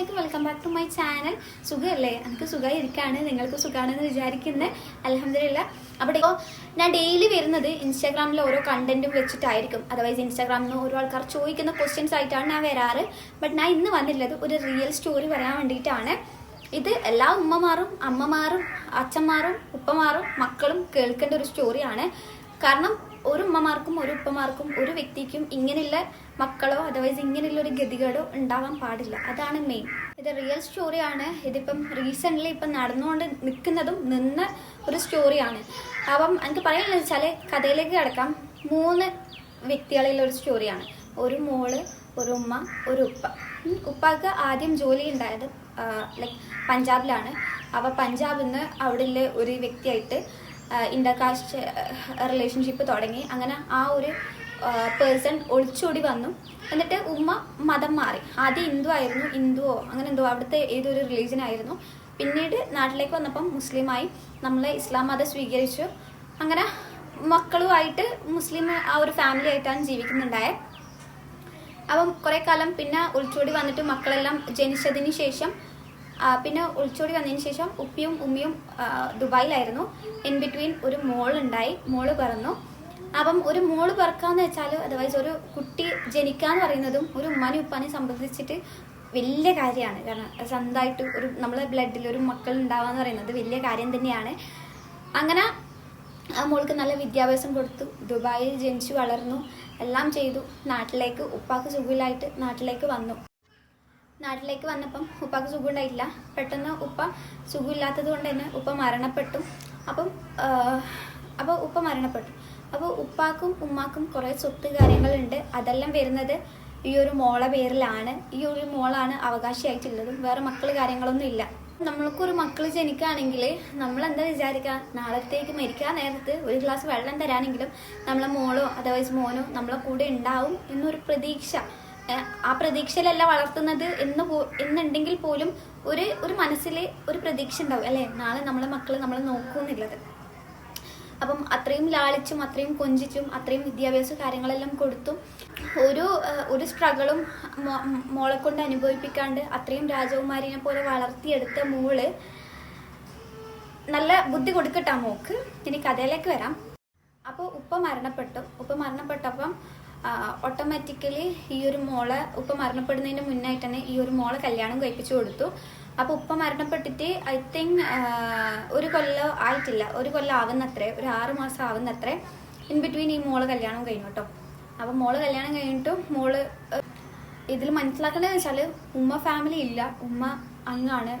അലൈക്കും welcome back to my channel സുഖമല്ലേ എനിക്ക് സുഖമായി ഇരിക്കുകയാണ് നിങ്ങൾക്ക് സുഖമാണെന്ന് വിചാരിക്കുന്നത് അലഹമില്ല അവിടെ ഇപ്പോൾ ഞാൻ ഡെയിലി വരുന്നത് ഇൻസ്റ്റാഗ്രാമിൽ ഓരോ കണ്ടന്റും വെച്ചിട്ടായിരിക്കും. അതർവൈസ് ഇൻസ്റ്റാഗ്രാമിൽ നിന്ന് ഓരോ ആൾക്കാർ ചോദിക്കുന്ന ക്വസ്റ്റ്യൻസ് ആയിട്ടാണ് ഞാൻ വരാറ്. ബട്ട് ഞാൻ ഇന്ന് വന്നിട്ടുള്ളത് ഒരു റിയൽ സ്റ്റോറി പറയാൻ വേണ്ടിയിട്ടാണ്. ഇത് എല്ലാ ഉമ്മമാരും അമ്മമാരും അച്ഛന്മാരും ഉപ്പമാരും മക്കളും കേൾക്കേണ്ട ഒരു സ്റ്റോറിയാണ് കാരണം ഒരു ഉമ്മമാർക്കും ഒരു ഉപ്പമാർക്കും ഒരു വ്യക്തിക്കും ഇങ്ങനെയുള്ള മക്കളോ അതർവൈസ് ഇങ്ങനെയുള്ള ഒരു ഗതികേടോ ഉണ്ടാവാൻ പാടില്ല. അതാണ് മെയിൻ ഇത് റിയൽ സ്റ്റോറിയാണ് ഇതിപ്പം റീസെന്റ്ലി ഇപ്പം നടന്നുകൊണ്ട് നിൽക്കുന്നതും നിന്ന ഒരു സ്റ്റോറിയാണ് അപ്പം എനിക്ക് പറയാനുള്ളത് വെച്ചാൽ കഥയിലേക്ക് കിടക്കാം. മൂന്ന് വ്യക്തികളിലുള്ള ഒരു സ്റ്റോറിയാണ് ഒരു മോൾ ഒരു ഉമ്മ ഒരു ഉപ്പ. ഉപ്പാക്ക് ആദ്യം ജോലി ഉണ്ടായത് ലൈക്ക് പഞ്ചാബിലാണ്. അപ്പോൾ പഞ്ചാബിൽ നിന്ന് അവിടെയുള്ള ഒരു വ്യക്തിയായിട്ട് ഇന്റർകാസ്റ്റ് റിലേഷൻഷിപ്പ് തുടങ്ങി. അങ്ങനെ ആ ഒരു പേഴ്സൺ ഒളിച്ചോടി വന്നു. എന്നിട്ട് ഉമ്മ മതം മാറി. ആദ്യം ഹിന്ദു ആയിരുന്നു ഹിന്ദുവോ അങ്ങനെ എന്തോ അവിടുത്തെ ഏതൊരു റിലീജിയൻ ആയിരുന്നു. പിന്നീട് നാട്ടിലേക്ക് വന്നപ്പം മുസ്ലിമായി നമ്മൾ ഇസ്ലാം മതം സ്വീകരിച്ചു. അങ്ങനെ മക്കളുമായിട്ട് മുസ്ലിം ആ ഒരു ഫാമിലി ആയിട്ടാണ് ജീവിക്കുന്നുണ്ടായത് അപ്പം കുറേ കാലം പിന്നെ ഒളിച്ചോടി വന്നിട്ട് മക്കളെല്ലാം ജനിച്ചതിന് ശേഷം പിന്നെ ഒളിച്ചോടി വന്നതിന് ശേഷം ഉപ്പിയും ഉമ്മിയും ദുബായിലായിരുന്നു. ഇൻ ബിറ്റ്വീൻ ഒരു മോൾ ഉണ്ടായി മോൾ പറന്നു. അപ്പം ഒരു മോൾ പിറക്കാന്ന് വെച്ചാൽ അതർവൈസ് ഒരു കുട്ടി ജനിക്കാന്ന് പറയുന്നതും ഒരു ഉമ്മാനും ഉപ്പാനെയും സംബന്ധിച്ചിട്ട് വലിയ കാര്യമാണ്. കാരണം സ്വന്തമായിട്ട് ഒരു നമ്മളെ ബ്ലഡിൽ ഒരു മക്കൾ ഉണ്ടാവാന്ന് പറയുന്നത് വലിയ കാര്യം തന്നെയാണ്. അങ്ങനെ ആ മോൾക്ക് നല്ല വിദ്യാഭ്യാസം കൊടുത്തു ദുബായിൽ ജനിച്ചു വളർന്നു എല്ലാം ചെയ്തു നാട്ടിലേക്ക് ഉപ്പാക്ക് സുഖമില്ലായിട്ട് നാട്ടിലേക്ക് വന്നു. നാട്ടിലേക്ക് വന്നപ്പം ഉപ്പാക്ക് സുഖമുണ്ടായില്ല പെട്ടെന്ന് ഉപ്പ സുഖമില്ലാത്തത് കൊണ്ട് തന്നെ ഉപ്പ മരണപ്പെട്ടു. അപ്പം അപ്പോൾ ഉപ്പ മരണപ്പെട്ടു. അപ്പോൾ ഉപ്പാക്കും ഉമ്മാക്കും കുറേ സ്വത്ത് കാര്യങ്ങളുണ്ട്. അതെല്ലാം വരുന്നത് ഈ ഒരു മോളെ പേരിലാണ്. ഈ ഒരു മോളാണ് അവകാശിയായിട്ടുള്ളതും. വേറെ മക്കൾ കാര്യങ്ങളൊന്നും ഇല്ല. നമ്മൾക്കൊരു മക്കൾ ജനിക്കുകയാണെങ്കിൽ നമ്മൾ എന്താ വിചാരിക്കുക? നാളത്തേക്ക് മരിക്കാൻ നേരത്ത് ഒരു ഗ്ലാസ് വെള്ളം തരാനെങ്കിലും നമ്മളെ മോളോ അതർവൈസ് മോനോ നമ്മളെ കൂടെ ഉണ്ടാവും എന്നൊരു പ്രതീക്ഷ. ആ പ്രതീക്ഷയിലല്ല വളർത്തുന്നത് എന്ന് പോ എന്നുണ്ടെങ്കിൽ പോലും ഒരു ഒരു മനസ്സിൽ ഒരു പ്രതീക്ഷ ഉണ്ടാവും അല്ലേ? നാളെ നമ്മളെ മക്കൾ നമ്മളെ നോക്കുമെന്നുള്ളത് അപ്പം അത്രയും ലാളിച്ചും അത്രയും കൊഞ്ചിച്ചും അത്രയും വിദ്യാഭ്യാസ കാര്യങ്ങളെല്ലാം കൊടുത്തും ഒരു ഒരു സ്ട്രഗിളും മോളെ കൊണ്ട് അനുഭവിപ്പിക്കാണ്ട് അത്രയും രാജകുമാരിനെ പോലെ വളർത്തിയെടുത്ത മോൾ നല്ല ബുദ്ധി കൊടുക്കട്ടാ മോക്ക്. ഇനി കഥയിലേക്ക് വരാം. അപ്പോൾ ഉപ്പ മരണപ്പെട്ടു. ഉപ്പ മരണപ്പെട്ടപ്പം ഓട്ടോമാറ്റിക്കലി ഈ ഒരു മോളെ ഉപ്പ മരണപ്പെടുന്നതിന് മുന്നായിട്ട് തന്നെ ഈ ഒരു മോളെ കല്യാണം കഴിപ്പിച്ചു കൊടുത്തു. അപ്പോൾ ഉപ്പ മരണപ്പെട്ടിട്ട് ഐ തിങ്ക് ഒരു കൊല്ലം ആയിട്ടില്ല. ഒരു കൊല്ലം ആവുന്നത്രേ. ഒരു ആറ് മാസം ആവുന്നത്രേ. ഇൻ ബിറ്റ്വീൻ ഈ മോളെ കല്യാണം കഴിഞ്ഞു കേട്ടോ അപ്പൊ മോൾ കല്യാണം കഴിഞ്ഞിട്ടും മോൾ ഇതിൽ മനസ്സിലാക്കേണ്ടതെന്ന് വെച്ചാൽ ഉമ്മ ഫാമിലി ഇല്ല. ഉമ്മ അങ്ങാണ്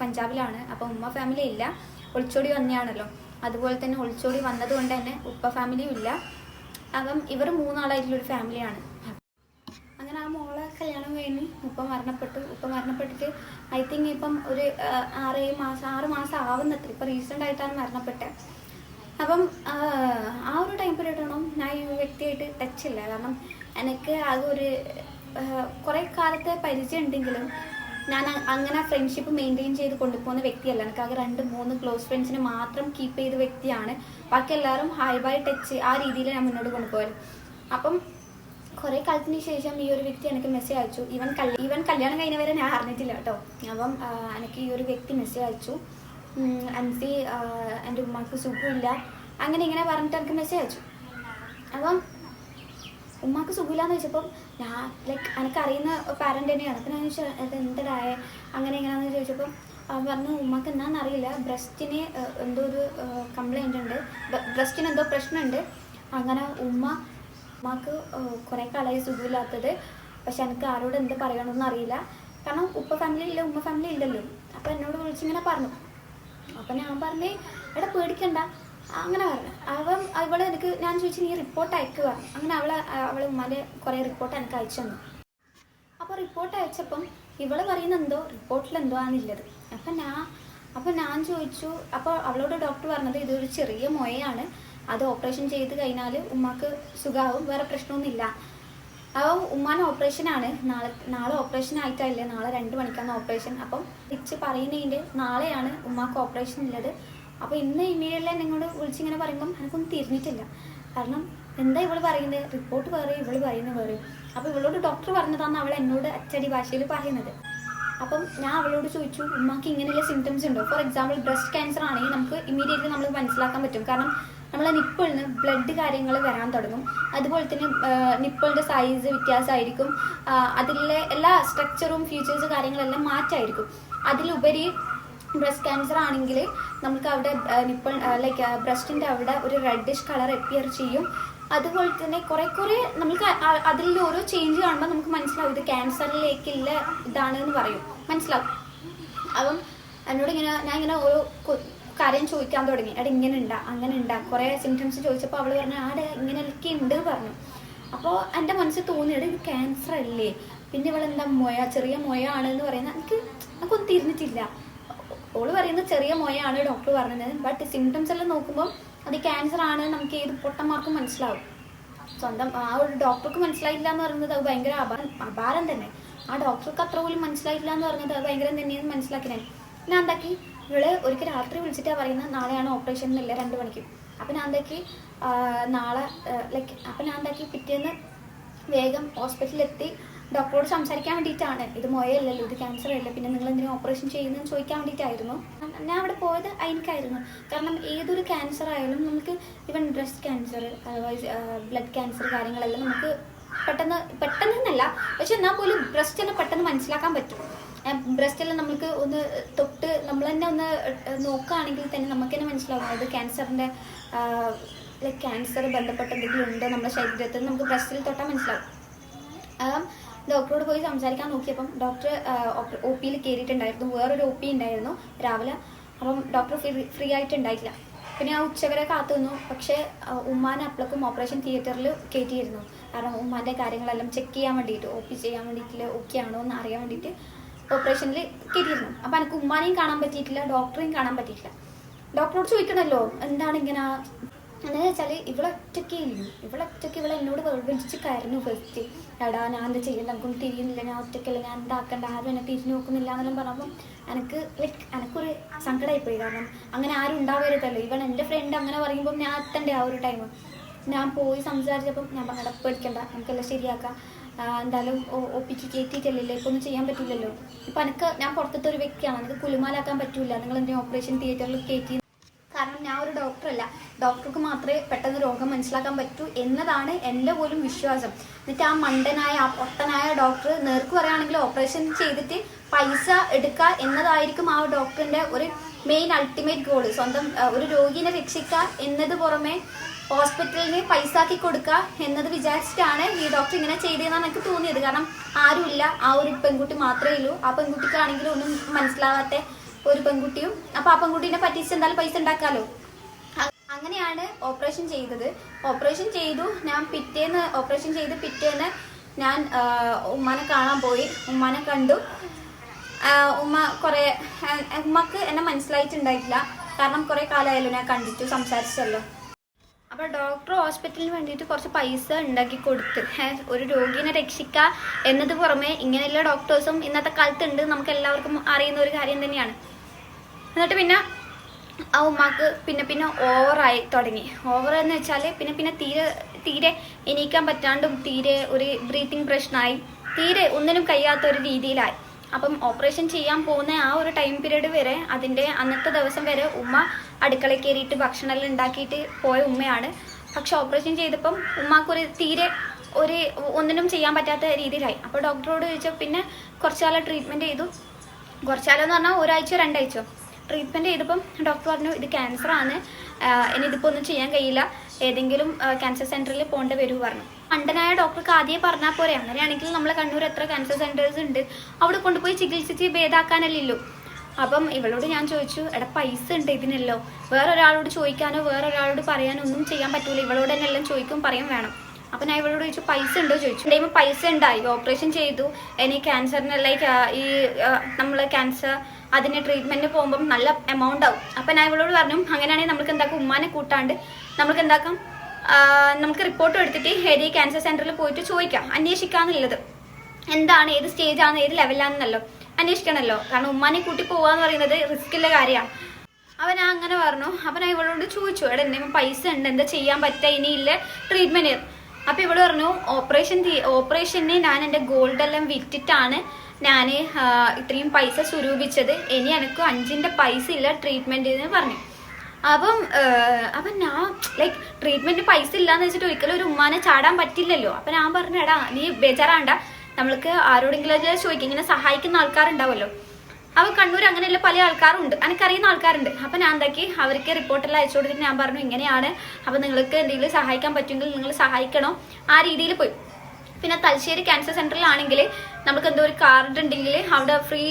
പഞ്ചാബിലാണ്. അപ്പൊ ഉമ്മ ഫാമിലി ഇല്ല. ഒളിച്ചോടി വന്നെയാണല്ലോ. അതുപോലെ തന്നെ ഒളിച്ചോടി വന്നത് കൊണ്ട് തന്നെ ഉപ്പ ഫാമിലിയും ഇല്ല. അപ്പം ഇവർ മൂന്നാളായിട്ടുള്ളൊരു ഫാമിലിയാണ്. അങ്ങനെ ആ മോളെ കല്യാണം കഴിഞ്ഞ് ഉപ്പ മരണപ്പെട്ടു. ഉപ്പ മരണപ്പെട്ടിട്ട് ഐ തിങ്ക് ഇപ്പം ഒരു ആറേഴ് മാസം ആറ് മാസം ആവുന്നത്ര. ഇപ്പം റീസെന്റ് ആയിട്ടാണ് മരണപ്പെട്ടത് അപ്പം ആ, ഒരു ടൈം പീരീഡാണോ ഞാൻ ഈ വ്യക്തിയായിട്ട് ടച്ച് ഇല്ല. കാരണം എനിക്ക് ആകെ ഒരു കുറേ കാലത്തെ പരിചയം ഉണ്ടെങ്കിലും ഞാൻ അങ്ങനെ ഫ്രണ്ട്ഷിപ്പ് മെയിന്റെയിൻ ചെയ്ത് കൊണ്ടുപോകുന്ന വ്യക്തിയല്ല. എനിക്ക് ആകെ രണ്ട് മൂന്ന് ക്ലോസ് ഫ്രണ്ട്സിനെ മാത്രം കീപ്പ് ചെയ്ത വ്യക്തിയാണ്. ബാക്കി എല്ലാവരും ഹൈ ബൈ ടച്ച് ആ രീതിയിൽ ഞാൻ മുന്നോട്ട് കൊണ്ടുപോയത്. അപ്പം കുറെ കാലത്തിന് ശേഷം ഈ ഒരു വ്യക്തി എനിക്ക് മെസ്സേജ് അയച്ചു. ഇവൻ കല്യ ഇവൻ കല്യാണം കഴിഞ്ഞവരെ ഞാൻ അറിഞ്ഞിട്ടില്ല കേട്ടോ. അപ്പം എനിക്ക് ഈ ഒരു വ്യക്തി മെസ്സേജ് അയച്ചു. അൻസി എന്റെ ഉമ്മക്ക് സുഖമില്ല. അങ്ങനെ ഇങ്ങനെ പറഞ്ഞിട്ട് എനിക്ക് മെസ്സേജ് അയച്ചു. അപ്പം ഉമ്മാക്ക് സുഖമില്ലാന്ന് ചോദിച്ചപ്പം ഞാൻ ലൈക്ക് എനിക്കറിയുന്ന പാരന്റ് തന്നെയാണ്. അപ്പം ഞാൻ ചോദിച്ചു അത് എന്തായ അങ്ങനെ എങ്ങനെയാണെന്ന് ചോദിച്ചപ്പം അവൻ പറഞ്ഞു ഉമ്മാക്ക് എന്താണെന്ന് അറിയില്ല. ബ്രസ്റ്റിന് എന്തോ ഒരു കംപ്ലൈന്റ് ഉണ്ട്. ബ്രസ്റ്റിന് എന്തോ പ്രശ്നമുണ്ട്. അങ്ങനെ ഉമ്മ ഉമ്മാക്ക് കുറേ കാലമായി സുഖമില്ലാത്തത്. പക്ഷെ എനിക്ക് ആരോട് എന്ത് പറയണമെന്ന് അറിയില്ല. കാരണം ഉപ്പ ഫാമിലി ഇല്ല ഉമ്മ ഫാമിലി ഇല്ലല്ലോ. അപ്പം എന്നോട് വിളിച്ചിങ്ങനെ പറഞ്ഞു. അപ്പം ഞാൻ പറഞ്ഞേ എടാ പേടിക്കണ്ട. അങ്ങനെ പറഞ്ഞു. അവൻ അവൾ എനിക്ക് ഞാൻ ചോദിച്ചു നീ റിപ്പോർട്ട് അയക്കുക അങ്ങനെ അവളെ അവളെ ഉമ്മാന്റെ കുറേ റിപ്പോർട്ട് എനിക്ക് അയച്ചു തന്നു. അപ്പോൾ റിപ്പോർട്ട് അയച്ചപ്പം ഇവൾ പറയുന്ന എന്തോ റിപ്പോർട്ടിൽ എന്തോ ആണുള്ളത് അപ്പം ഞാൻ അപ്പം ഞാൻ ചോദിച്ചു അപ്പോൾ അവളോട് ഡോക്ടർ പറഞ്ഞത് ഇതൊരു ചെറിയ മൊയയാണ് അത് ഓപ്പറേഷൻ ചെയ്ത് കഴിഞ്ഞാൽ ഉമ്മാക്ക് സുഖാവും വേറെ പ്രശ്നമൊന്നുമില്ല. അപ്പോൾ ഉമ്മാന് ഓപ്പറേഷനാണ് നാളെ നാളെ ഓപ്പറേഷൻ ആയിട്ടല്ലേ നാളെ രണ്ട് മണിക്കാണ് ഓപ്പറേഷൻ അപ്പം തിരിച്ച് പറയുന്നതിന്റെ നാളെയാണ് ഉമ്മാക്ക് ഓപ്പറേഷൻ ഉള്ളത്. അപ്പോൾ ഇന്ന് ഇമീഡിയറ്റ്ലി നിങ്ങളോട് വിളിച്ചിങ്ങനെ പറയുമ്പം എനിക്കൊന്നും തിരിഞ്ഞിട്ടില്ല. കാരണം എന്താ ഇവൾ പറയുന്നത് റിപ്പോർട്ട് വേറെ ഇവൾ പറയുന്നത് വേറെ. അപ്പോൾ ഇവളോട് ഡോക്ടർ പറഞ്ഞതാണ് അവൾ എന്നോട് അച്ചടി ഭാഷയിൽ പറയുന്നത്. അപ്പം ഞാൻ അവളോട് ചോദിച്ചു ഉമ്മാക്ക് ഇങ്ങനെയുള്ള സിംറ്റംസ് ഉണ്ടോ? ഫോർ എക്സാമ്പിൾ ബ്രസ്റ്റ് ക്യാൻസർ ആണെങ്കിൽ നമുക്ക് ഇമീഡിയറ്റ്ലി നമ്മൾ മനസ്സിലാക്കാൻ പറ്റും. കാരണം നമ്മളെ നിപ്പിളിന് ബ്ലഡ് കാര്യങ്ങൾ വരാൻ തുടങ്ങും. അതുപോലെ തന്നെ നിപ്പിളിന്റെ സൈസ് വ്യത്യാസമായിരിക്കും. അതിലെ എല്ലാ സ്ട്രക്ചറും ഫീച്ചേഴ്സ് കാര്യങ്ങളെല്ലാം മാറ്റമായിരിക്കും അതിലുപരി ബ്രസ്റ്റ് ക്യാൻസർ ആണെങ്കിൽ നമുക്ക് അവിടെ നിപ്പിൾ ലൈക്ക് ബ്രസ്റ്റിന്റെ അവിടെ ഒരു റെഡിഷ് കളർ അപ്പിയർ ചെയ്യും. അതുപോലെ തന്നെ കുറെ കുറെ നമുക്ക് അതിൽ ഓരോ ചേഞ്ച് കാണുമ്പോൾ നമുക്ക് മനസ്സിലാവും ഇത് ക്യാൻസറിലേക്കുള്ള ഇതാണ് എന്ന് പറയും. മനസ്സിലാവും? അപ്പം എന്നോട് ഇങ്ങനെ ഞാൻ ഇങ്ങനെ ഓരോ കാര്യം ചോദിക്കാൻ തുടങ്ങി. അവിടെ ഇങ്ങനെ ഉണ്ടാ അങ്ങനെ ഉണ്ടാ. കുറേ സിംറ്റംസ് ചോദിച്ചപ്പോൾ അവൾ പറഞ്ഞു ആടെ ഇങ്ങനെയൊക്കെ ഉണ്ട് പറഞ്ഞു. അപ്പോൾ എന്റെ മനസ്സിൽ തോന്നിയത് ഇത് ക്യാൻസർ അല്ലേ? പിന്നെ ഇവളെന്താ മൊയ ചെറിയ മൊയ ആണെന്ന് പറയുന്നത് എനിക്ക് എനിക്കൊന്നും തിരിഞ്ഞിട്ടില്ല. ഓൾ പറയുന്നത് ചെറിയ മൊയാണ് ഡോക്ടർ പറഞ്ഞത്. ബട്ട് സിംറ്റംസ് എല്ലാം നോക്കുമ്പോൾ അത് ക്യാൻസർ ആണ് നമുക്ക് ഏത് പൊട്ടന്മാർക്കും മനസ്സിലാവും. സ്വന്തം ആ ഒരു ഡോക്ടർക്ക് മനസ്സിലായില്ല എന്ന് പറയുന്നത് അത് ഭയങ്കര അപാരം അപാരം തന്നെ. ആ ഡോക്ടർക്ക് അത്ര പോലും മനസ്സിലായില്ല എന്ന് പറഞ്ഞത് അത് ഭയങ്കരം തന്നെയെന്ന് മനസ്സിലാക്കി ഞാൻ ഞാൻ എന്താക്കി ഇവൾ ഒരിക്കൽ രാത്രി വിളിച്ചിട്ടാണ് പറയുന്നത് നാളെയാണ് ഓപ്പറേഷൻ എന്നില്ല രണ്ട് മണിക്ക്. അപ്പം ഞാൻ എന്താക്കി നാളെ ലൈക്ക് അപ്പം ഞാൻ എന്താക്കി പിറ്റേന്ന് വേഗം ഹോസ്പിറ്റലിലെത്തി ഡോക്ടറോട് സംസാരിക്കാൻ വേണ്ടിയിട്ടാണ്. ഇത് മൊയല്ലല്ലോ ഇത് ക്യാൻസർ അല്ല പിന്നെ നിങ്ങൾ എന്തിനാ ഓപ്പറേഷൻ ചെയ്യുന്നതെന്ന് ചോദിക്കാൻ വേണ്ടിയിട്ടായിരുന്നു. ഞാൻ അവിടെ പോയത് അതിനായിരുന്നു കാരണം ഏതൊരു ക്യാൻസർ ആയാലും നമുക്ക് ഇവൻ breast cancer otherwise blood cancer കാര്യങ്ങളെല്ലാം നമുക്ക് പെട്ടെന്ന് പെട്ടെന്ന് എന്നല്ല പക്ഷെ എന്നാൽ പോലും ബ്രസ്റ്റ് തന്നെ പെട്ടെന്ന് മനസ്സിലാക്കാൻ പറ്റും. ബ്രസ്റ്റെല്ലാം നമുക്ക് ഒന്ന് തൊട്ട് നമ്മൾ തന്നെ ഒന്ന് നോക്കുകയാണെങ്കിൽ തന്നെ നമുക്ക് തന്നെ മനസ്സിലാവും. അത് ക്യാൻസറിന്റെ ക്യാൻസർ ബന്ധപ്പെട്ട എന്തെങ്കിലും ഉണ്ടോ നമ്മുടെ ശരീരത്തിൽ നമുക്ക് ബ്രസ്റ്റിൽ തൊട്ടാൽ മനസ്സിലാവും. ഡോക്ടറോട് പോയി സംസാരിക്കാൻ നോക്കിയപ്പം ഡോക്ടർ ഒ പിയിൽ കയറിയിട്ടുണ്ടായിരുന്നു. വേറൊരു ഒ പി ഉണ്ടായിരുന്നു രാവിലെ. അപ്പം ഡോക്ടർ ഫ്രീ ഫ്രീ ആയിട്ടുണ്ടായിട്ടില്ല പിന്നെ ഞാൻ ഉച്ചവരെ കാത്തു നിന്നു പക്ഷേ ആ, ഉമ്മാനെ അപ്പളക്കും ഓപ്പറേഷൻ തിയേറ്ററിൽ കയറ്റിയിരുന്നു. കാരണം ഉമ്മാന്റെ കാര്യങ്ങളെല്ലാം ചെക്ക് ചെയ്യാൻ വേണ്ടിയിട്ട് ഒ പി ചെയ്യാൻ വേണ്ടിയിട്ട് ഓക്കെ ആണോ എന്ന് അറിയാൻ വേണ്ടിയിട്ട് ഓപ്പറേഷനിൽ കയറ്റിയിരുന്നു. അപ്പം എനിക്ക് ഉമ്മാനെയും കാണാൻ പറ്റിയിട്ടില്ല ഡോക്ടറെയും കാണാൻ പറ്റിയിട്ടില്ല. ഡോക്ടറോട് ചോദിക്കണമല്ലോ എന്താണ് ഇങ്ങനെ എന്താ വെച്ചാൽ ഇവളൊറ്റയ്ക്ക് ഇല്ലു ഇവളൊറ്റയ്ക്ക് ഇവളെ എന്നോട് വിളിച്ച് കയറുന്നു ഫസ്റ്റ് എടാ ഞാൻ എന്താ ചെയ്യണ്ട? നമുക്കൊന്നും തിരിയുന്നില്ല. ഞാൻ ഒറ്റയ്ക്കല്ല ഞാൻ എന്താക്കണ്ട ആരും എന്നെ തിരിഞ്ഞു നോക്കുന്നില്ല എന്നെല്ലാം പറഞ്ഞപ്പം എനിക്ക് ലൈക്ക് എനിക്കൊരു സങ്കടമായിപ്പോയി കാരണം അങ്ങനെ ആരും ഉണ്ടാവരുതല്ലോ. ഇവൻ എന്റെ ഫ്രണ്ട് അങ്ങനെ പറയുമ്പോൾ ഞാൻ എത്തണ്ടേ ആ ഒരു ടൈം ഞാൻ പോയി സംസാരിച്ചപ്പം ഞാൻ പറഞ്ഞ പേടിക്കണ്ട നമുക്കെല്ലാം ശരിയാക്കാം. എന്തായാലും ഒപ്പിച്ച് കയറ്റിയിട്ടല്ലേ ഇപ്പൊ ഒന്നും ചെയ്യാൻ പറ്റില്ലല്ലോ. ഇപ്പൊ എനിക്ക് ഞാൻ പുറത്തത്തെ ഒരു വ്യക്തിയാണ്. എനിക്ക് കുലുമാലാക്കാൻ പറ്റില്ല നിങ്ങൾ എന്തെങ്കിലും ഓപ്പറേഷൻ തിയേറ്ററിൽ കയറ്റി കാരണം ഞാൻ ഒരു ഡോക്ടറല്ല ഡോക്ടർക്ക് മാത്രമേ പെട്ടെന്ന് രോഗം മനസ്സിലാക്കാൻ പറ്റൂ എന്നതാണ് എന്റെ പോലും വിശ്വാസം. എന്നിട്ട് ആ മണ്ടനായ ആ പൊട്ടനായ ഡോക്ടർ നേർക്ക് പറയുകയാണെങ്കിൽ ഓപ്പറേഷൻ ചെയ്തിട്ട് പൈസ എടുക്കുക എന്നതായിരിക്കും ആ ഡോക്ടറിന്റെ ഒരു മെയിൻ അൾട്ടിമേറ്റ് ഗോൾ സ്വന്തം ഒരു രോഗിനെ രക്ഷിക്കുക എന്നത് പുറമെ ഹോസ്പിറ്റലിന് പൈസ ആക്കി കൊടുക്കുക എന്നത് വിചാരിച്ചിട്ടാണ് ഈ ഡോക്ടർ ഇങ്ങനെ ചെയ്തതെന്നാണ് എനിക്ക് തോന്നിയത്. കാരണം ആരുമില്ല. ആ ഒരു പെൺകുട്ടി മാത്രമേ ഉള്ളൂ. ആ പെൺകുട്ടിക്കാണെങ്കിലും ഒന്നും മനസ്സിലാവാത്ത ഒരു പെൺകുട്ടിയും അപ്പൊ ആ പെൺകുട്ടീനെ പറ്റിച്ച് എന്തായാലും പൈസ ഉണ്ടാക്കാലോ? അങ്ങനെയാണ് ഓപ്പറേഷൻ ചെയ്തത്. ഓപ്പറേഷൻ ചെയ്തു. ഞാൻ പിറ്റേന്ന് ഓപ്പറേഷൻ ചെയ്ത് പിറ്റേന്ന് ഞാൻ ഉമ്മാനെ കാണാൻ പോയി. ഉമ്മാനെ കണ്ടു. ഉമ്മ കുറേ ഉമ്മക്ക് എന്നെ മനസ്സിലായിട്ടുണ്ടായിട്ടില്ല. കാരണം കുറേ കാലമായല്ലോ ഞാൻ കണ്ടിട്ടു സംസാരിച്ചല്ലോ. അപ്പോൾ ഡോക്ടർ ഹോസ്പിറ്റലിന് വേണ്ടിയിട്ട് കുറച്ച് പൈസ ഉണ്ടാക്കി കൊടുത്ത് ഒരു രോഗിനെ രക്ഷിക്കുക എന്നത് പുറമെ ഇങ്ങനെയുള്ള ഡോക്ടേഴ്സും ഇന്നത്തെ കാലത്തുണ്ട്. നമുക്ക് എല്ലാവർക്കും അറിയുന്ന ഒരു കാര്യം തന്നെയാണ്. എന്നിട്ട് പിന്നെ ആ ഉമ്മാക്ക് പിന്നെ പിന്നെ ഓവറായി തുടങ്ങി. ഓവർ എന്ന് വെച്ചാൽ പിന്നെ പിന്നെ തീരെ തീരെ എണീക്കാൻ പറ്റാണ്ടും തീരെ ഒരു ബ്രീത്തിങ് പ്രശ്നമായി തീരെ ഒന്നിനും കഴിയാത്ത ഒരു രീതിയിലായി. അപ്പം ഓപ്പറേഷൻ ചെയ്യാൻ പോകുന്ന ആ ഒരു ടൈം പീരീഡ് വരെ അതിന്റെ അന്നത്തെ ദിവസം വരെ ഉമ്മ അടുക്കള കയറിയിട്ട് ഭക്ഷണമെല്ലാം ഉണ്ടാക്കിയിട്ട് പോയ ഉമ്മയാണ്. പക്ഷെ ഓപ്പറേഷൻ ചെയ്തപ്പം ഉമ്മാക്കൊരു തീരെ ഒരു ഒന്നിനും ചെയ്യാൻ പറ്റാത്ത രീതിയിലായി. അപ്പോൾ ഡോക്ടറോട് ചോദിച്ചോ പിന്നെ കുറച്ച് കാലം ട്രീറ്റ്മെന്റ് ചെയ്തു. കുറച്ചാലം എന്ന് പറഞ്ഞാൽ ഒരാഴ്ചയോ രണ്ടാഴ്ചയോ. ട്രീറ്റ്മെന്റ് ചെയ്തപ്പം ഡോക്ടർ പറഞ്ഞു ഇത് ക്യാൻസറാണ് ഇനിയിതിപ്പോൾ ഒന്നും ചെയ്യാൻ കഴിയില്ല. ഏതെങ്കിലും ക്യാൻസർ സെന്ററിൽ പോകേണ്ടി വരൂ പറഞ്ഞു. പണ്ടനായ ഡോക്ടർക്ക് ആദ്യമേ പറഞ്ഞാൽ പോരെ. അങ്ങനെയാണെങ്കിൽ നമ്മളെ കണ്ണൂർ എത്ര ക്യാൻസർ സെന്റേഴ്സ് ഉണ്ട്. അവിടെ കൊണ്ടുപോയി ചികിത്സിച്ച് ഭേദാക്കാനല്ലല്ലോ. അപ്പം ഇവളോട് ഞാൻ ചോദിച്ചു എടാ പൈസ ഉണ്ട് ഇതിനല്ലോ. വേറൊരാളോട് ചോദിക്കാനോ വേറൊരാളോട് പറയാനോ ഒന്നും ചെയ്യാൻ പറ്റില്ല ഇവളോട് തന്നെ എല്ലാം ചോദിക്കും പറയും വേണം. അപ്പം ഞാൻ ഇവളോട് ചോദിച്ചു പൈസ ഉണ്ടോ? ചോദിച്ചു. എന്റെ പൈസ ഉണ്ടായി. ഓപ്പറേഷൻ ചെയ്തു. ഇനി ക്യാൻസറിന് ലൈക്ക് ഈ നമ്മൾ ക്യാൻസർ അതിന് ട്രീറ്റ്മെന്റ് പോകുമ്പം നല്ല എമൗണ്ട് ആവും. അപ്പം ഞാൻ ഇവളോട് പറഞ്ഞു അങ്ങനെയാണെങ്കിൽ നമുക്ക് എന്താക്കും? ഉമ്മാനെ കൂട്ടാണ്ട് നമുക്ക് എന്താക്കാം? നമുക്ക് റിപ്പോർട്ട് എടുത്തിട്ട് ഹെരി ക്യാൻസർ സെന്ററിൽ പോയിട്ട് ചോദിക്കാം. അന്വേഷിക്കാന്നുള്ളത്. എന്താണ്? ഏത് സ്റ്റേജാണ് ഏത് ലെവലാണെന്നല്ലോ അന്വേഷിക്കണമല്ലോ കാരണം ഉമ്മാനെ കൂട്ടി പോവാന്ന് പറയുന്നത് റിസ്ക്കുള്ള കാര്യമാണ് അവൻ അങ്ങനെ പറഞ്ഞു. അവൻ ഇവളോട് ചോദിച്ചു എടാ എന്തെങ്കിലും പൈസ ഉണ്ട്. എന്താ ചെയ്യാൻ പറ്റുക ഇനിയില്ല ട്രീറ്റ്മെന്റ് അപ്പൊ ഇവൾ പറഞ്ഞു ഓപ്പറേഷൻ ഓപ്പറേഷന് ഞാൻ എന്റെ ഗോൾഡ് എല്ലാം വിറ്റിട്ടാണ് ഞാൻ ഇത്രയും പൈസ സ്വരൂപിച്ചത്. ഇനി എനിക്ക് അഞ്ചിന്റെ പൈസ ഇല്ല ട്രീറ്റ്മെന്റ് എന്ന് പറഞ്ഞു. അപ്പം അപ്പം ഞാൻ ലൈക്ക് ട്രീറ്റ്മെന്റ് പൈസ ഇല്ലാന്ന് വെച്ചിട്ട് ഒരിക്കലും ഒരു ഉമ്മാനെ ചാടാൻ പറ്റില്ലല്ലോ. അപ്പൊ ഞാൻ പറഞ്ഞു എടാ നീ ബേജാറാണ്ട. നമ്മൾക്ക് ആരോടെങ്കിലും ചോദിക്കും ഇങ്ങനെ സഹായിക്കുന്ന ആൾക്കാരുണ്ടാവുമല്ലോ അവ കണ്ണൂർ അങ്ങനെയുള്ള പല ആൾക്കാരുണ്ട്. എനിക്കറിയുന്ന ആൾക്കാരുണ്ട്. അപ്പൊ ഞാൻ എന്താക്കി? അവർക്ക് റിപ്പോർട്ടെല്ലാം അയച്ചു കൊടുത്തിട്ട് ഞാൻ പറഞ്ഞു ഇങ്ങനെയാണ്. അപ്പൊ നിങ്ങൾക്ക് എന്തെങ്കിലും സഹായിക്കാൻ പറ്റുമെങ്കിൽ നിങ്ങൾ സഹായിക്കണോ. ആ രീതിയിൽ പോയി. പിന്നെ തലശ്ശേരി ക്യാൻസർ സെന്ററിലാണെങ്കിൽ നമുക്ക് എന്തോ ഒരു കാർഡ് ഉണ്ടെങ്കിൽ അവിടെ ഫ്രീ